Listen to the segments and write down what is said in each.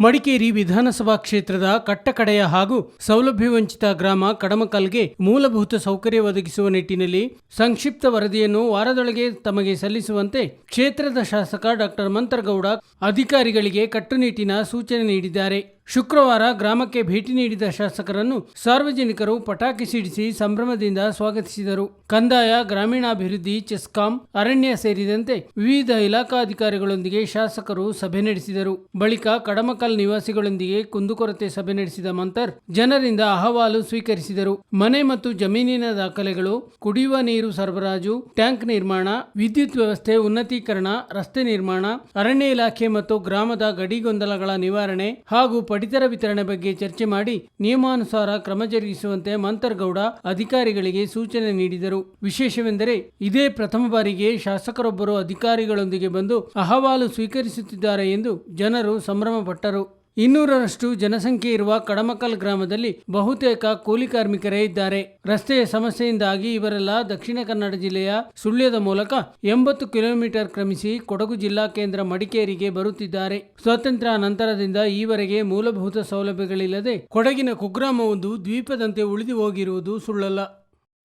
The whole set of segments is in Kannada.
ಮಡಿಕೇರಿ ವಿಧಾನಸಭಾ ಕ್ಷೇತ್ರದ ಕಟ್ಟಕಡೆಯ ಹಾಗೂ ಸೌಲಭ್ಯವಂಚಿತ ಗ್ರಾಮ ಕಡಮಕಲ್ಗೆ ಮೂಲಭೂತ ಸೌಕರ್ಯ ಒದಗಿಸುವ ನಿಟ್ಟಿನಲ್ಲಿ ಸಂಕ್ಷಿಪ್ತ ವರದಿಯನ್ನು ವಾರದೊಳಗೆ ತಮಗೆ ಸಲ್ಲಿಸುವಂತೆ ಕ್ಷೇತ್ರದ ಶಾಸಕ ಡಾಕ್ಟರ್ ಮಂತರಗೌಡ ಅಧಿಕಾರಿಗಳಿಗೆ ಕಟ್ಟುನಿಟ್ಟಿನ ಸೂಚನೆ ನೀಡಿದ್ದಾರೆ. ಶುಕ್ರವಾರ ಗ್ರಾಮಕ್ಕೆ ಭೇಟಿ ನೀಡಿದ ಶಾಸಕರನ್ನು ಸಾರ್ವಜನಿಕರು ಪಟಾಕಿ ಸಿಡಿಸಿ ಸಂಭ್ರಮದಿಂದ ಸ್ವಾಗತಿಸಿದರು. ಕಂದಾಯ, ಗ್ರಾಮೀಣಾಭಿವೃದ್ಧಿ, ಚೆಸ್ಕಾಂ, ಅರಣ್ಯ ಸೇರಿದಂತೆ ವಿವಿಧ ಇಲಾಖಾಧಿಕಾರಿಗಳೊಂದಿಗೆ ಶಾಸಕರು ಸಭೆ ನಡೆಸಿದರು. ಬಳಿಕ ಕಡಮಕಲ್ ನಿವಾಸಿಗಳೊಂದಿಗೆ ಕುಂದುಕೊರತೆ ಸಭೆ ನಡೆಸಿದ ಮಂತರ್ ಜನರಿಂದ ಅಹವಾಲು ಸ್ವೀಕರಿಸಿದರು. ಮನೆ ಮತ್ತು ಜಮೀನಿನ ದಾಖಲೆಗಳು, ಕುಡಿಯುವ ನೀರು ಸರಬರಾಜು, ಟ್ಯಾಂಕ್ ನಿರ್ಮಾಣ, ವಿದ್ಯುತ್ ವ್ಯವಸ್ಥೆ ಉನ್ನತೀಕರಣ, ರಸ್ತೆ ನಿರ್ಮಾಣ, ಅರಣ್ಯ ಇಲಾಖೆ ಮತ್ತು ಗ್ರಾಮದ ಗಡಿ ಗೊಂದಲಗಳ ನಿವಾರಣೆ ಹಾಗೂ ಪಡಿತರ ವಿತರಣೆ ಬಗ್ಗೆ ಚರ್ಚೆ ಮಾಡಿ ನಿಯಮಾನುಸಾರ ಕ್ರಮ ಜರುಗಿಸುವಂತೆ ಮಂತರ್ಗೌಡ ಅಧಿಕಾರಿಗಳಿಗೆ ಸೂಚನೆ ನೀಡಿದರು. ವಿಶೇಷವೆಂದರೆ, ಇದೇ ಪ್ರಥಮ ಬಾರಿಗೆ ಶಾಸಕರೊಬ್ಬರು ಅಧಿಕಾರಿಗಳೊಂದಿಗೆ ಬಂದು ಅಹವಾಲು ಸ್ವೀಕರಿಸುತ್ತಿದ್ದಾರೆ ಎಂದು ಜನರು ಸಂಭ್ರಮಪಟ್ಟರು. ಇನ್ನೂರರಷ್ಟು ಜನಸಂಖ್ಯೆ ಇರುವ ಕಡಮಕಲ್ ಗ್ರಾಮದಲ್ಲಿ ಬಹುತೇಕ ಕೂಲಿ ಕಾರ್ಮಿಕರೇ ಇದ್ದಾರೆ. ರಸ್ತೆಯ ಸಮಸ್ಯೆಯಿಂದಾಗಿ ಇವರೆಲ್ಲ ದಕ್ಷಿಣ ಕನ್ನಡ ಜಿಲ್ಲೆಯ ಸುಳ್ಯದ ಮೂಲಕ ಎಂಬತ್ತು ಕಿಲೋಮೀಟರ್ ಕ್ರಮಿಸಿ ಕೊಡಗು ಜಿಲ್ಲಾ ಕೇಂದ್ರ ಮಡಿಕೇರಿಗೆ ಬರುತ್ತಿದ್ದಾರೆ. ಸ್ವಾತಂತ್ರ್ಯ ನಂತರದಿಂದ ಈವರೆಗೆ ಮೂಲಭೂತ ಸೌಲಭ್ಯಗಳಿಲ್ಲದೆ ಕೊಡಗಿನ ಕುಗ್ರಾಮವೊಂದು ದ್ವೀಪದಂತೆ ಉಳಿದು ಹೋಗಿರುವುದು ಸುಳ್ಳಲ್ಲ.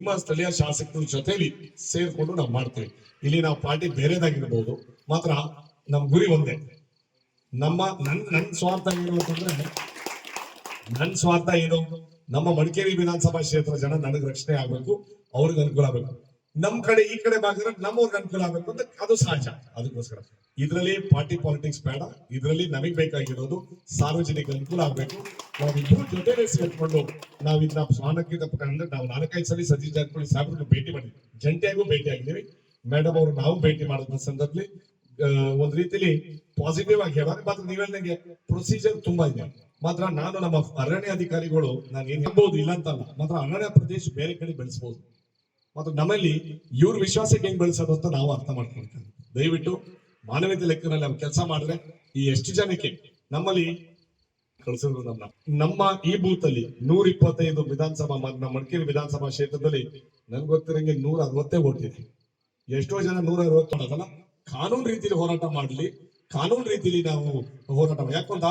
ನಿಮ್ಮ ಸ್ಥಳೀಯ ಶಾಸಕರ ಜೊತೆಲಿ ಸೇರ್ಕೊಂಡು ನಾವು ಮಾಡ್ತೇವೆ. ಇಲ್ಲಿ ನಾವು ಪಾರ್ಟಿ ಬೇರೆದಾಗಿರ್ಬೋದು. ಮಾತ್ರ ನಮ್ಮ ಗುರಿ ಒಂದೇ. ನಮ್ಮ ನನ್ ನನ್ ಸ್ವಾರ್ಥ ಏನು ಅಂತಂದ್ರೆ, ನನ್ ಸ್ವಾರ್ಥ ಏನು? ನಮ್ಮ ಮಡಿಕೇರಿ ವಿಧಾನಸಭಾ ಕ್ಷೇತ್ರ ಜನ ನನಗೆ ರಕ್ಷಣೆ ಆಗ್ಬೇಕು, ಅವ್ರಿಗೆ ಅನುಕೂಲ ಆಗ್ಬೇಕು. ನಮ್ ಕಡೆ ಈ ಕಡೆ ಭಾಗದ ನಮ್ಮವ್ರಿಗೆ ಅನುಕೂಲ ಆಗ್ಬೇಕು ಅಂತ ಅದು ಸಹಜ. ಅದಕ್ಕೋಸ್ಕರ. ಇದ್ರಲ್ಲಿ ಪಾರ್ಟಿ ಪಾಲಿಟಿಕ್ಸ್ ಬೇಡ. ಇದ್ರಲ್ಲಿ ನಮಗ್ ಬೇಕಾಗಿರೋದು ಸಾರ್ವಜನಿಕ ಅನುಕೂಲ ಆಗ್ಬೇಕು. ನಾವಿಬ್ರು ಜೊತೆ ಸೇರ್ಕೊಂಡು ನಾವ್ ಇದನ್ನ ಸ್ವಾನಕ್ಕೆ ತಪ್ಪಕೊಂಡ್ರೆ ನಾವು ನಾಲ್ಕೈದು ಸಲ ಸತೀಶ್ ಜಾರಕಿಹೊಳಿ ಸಾಹೇಬ್ರಿಗೆ ಭೇಟಿ ಮಾಡಿದ್ವಿ. ಜಂಟಿಯಾಗೂ ಭೇಟಿ ಆಗಿದ್ದೀವಿ ಮೇಡಮ್ ಅವರು ನಾವು ಭೇಟಿ ಮಾಡಿದ ಸಂದರ್ಭದಲ್ಲಿ ಒಂದ್ ರೀತಿಲಿ ಪಾಸಿಟಿವ್ ಆಗಿ ಮಾತ್ರ ಮಾತ್ರ ನೀವೆಲ್ಲಂಗೆ ಪ್ರೊಸೀಜರ್ ತುಂಬಾ ಇದೆ. ಮಾತ್ರ ನಾನು ನಮ್ಮ ಅರಣ್ಯ ಅಧಿಕಾರಿಗಳು, ನಾನು ಏನ್ ಹೇಳ್ಬೋದು ಇಲ್ಲ ಅಂತಲ್ಲ, ಮಾತ್ರ ಅರಣ್ಯ ಪ್ರದೇಶ ಬೇರೆ ಕಡೆ ಬೆಳೆಸಬಹುದು ಮತ್ತು ನಮ್ಮಲ್ಲಿ ಇವ್ರ ವಿಶ್ವಾಸಕ್ಕೆ ಹೆಂಗ್ ಬೆಳೆಸೋದು ಅಂತ ನಾವು ಅರ್ಥ ಮಾಡ್ಕೊಳ್ತೇವೆ. ದಯವಿಟ್ಟು ಮಾನವೀಯತೆ ಲೆಕ್ಕದಲ್ಲಿ ನಾವು ಕೆಲಸ ಮಾಡಿದ್ರೆ ಈ ಎಷ್ಟು ಜನಕ್ಕೆ ನಮ್ಮಲ್ಲಿ ಕಳಿಸಿದ್ರು ನಮ್ಮ ನಮ್ಮ ಈ ಬೂತ್ ಅಲ್ಲಿ ನೂರ ಇಪ್ಪತ್ತೈದು ವಿಧಾನಸಭಾ ನಮ್ಮ ಮಡಿಕೇರಿ ವಿಧಾನಸಭಾ ಕ್ಷೇತ್ರದಲ್ಲಿ ನನ್ಗೆ ಗೊತ್ತಿರಂಗೆ ನೂರ ಅರವತ್ತೇ ಓಟ್ ಇದೆ. ಎಷ್ಟೋ ಜನ ನೂರ ಅರವತ್ತು ಅದಲ್ಲ ಕಾನೂನು ರೀತಿಯಲ್ಲಿ ಹೋರಾಟ ಮಾಡಲಿ, ಕಾನೂನು ರೀತಿಯಲ್ಲಿ ನಾವು ಹೋರಾಟ ಯಾಕಂತ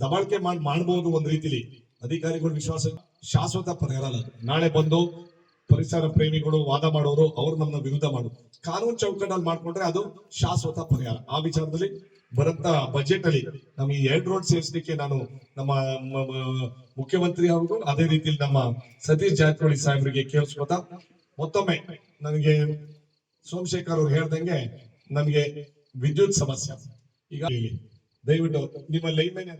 ದಬಾಳಿಕೆ ಮಾಡಿ ಮಾಡಬಹುದು ಒಂದ್ ರೀತಿಲಿ. ಅಧಿಕಾರಿಗಳು ವಿಶ್ವಾಸ, ಶಾಶ್ವತ ಪರಿಹಾರ ಅಲ್ಲ ನಾಳೆ ಬಂದು ಪರಿಸರ ಪ್ರೇಮಿಗಳು ವಾದ ಮಾಡೋರು, ಅವರು ನಮ್ಮ ವಿರುದ್ಧ ಮಾಡು. ಕಾನೂನು ಚೌಕಟ್ಟಲ್ಲಿ ಮಾಡ್ಕೊಂಡ್ರೆ ಅದು ಶಾಶ್ವತ ಪರಿಹಾರ. ಆ ವಿಚಾರದಲ್ಲಿ ಬರಂತ ಬಜೆಟ್ ಅಲ್ಲಿ ನಮ್ಗೆ ಈ ಎರಡ್ ರೋಡ್ ಸೇರಿಸಲಿಕ್ಕೆ ನಾನು ನಮ್ಮ ಮುಖ್ಯಮಂತ್ರಿ ಅವರು ಅದೇ ರೀತಿಯಲ್ಲಿ ನಮ್ಮ ಸತೀಶ್ ಜಾರಕಿಹೊಳಿ ಸಾಹೇಬರಿಗೆ ಕೇಳಿಸ್ಕೊತಾ, ಮತ್ತೊಮ್ಮೆ ನನಗೆ ಸೋಮಶೇಖರ್ ಅವ್ರು ಹೇಳ್ದಂಗೆ ನಮ್ಗೆ ವಿದ್ಯುತ್ ಸಮಸ್ಯೆ. ಈಗ ದಯವಿಟ್ಟು ನಿಮ್ಮ ಲೈನ್ ಮ್ಯಾನ್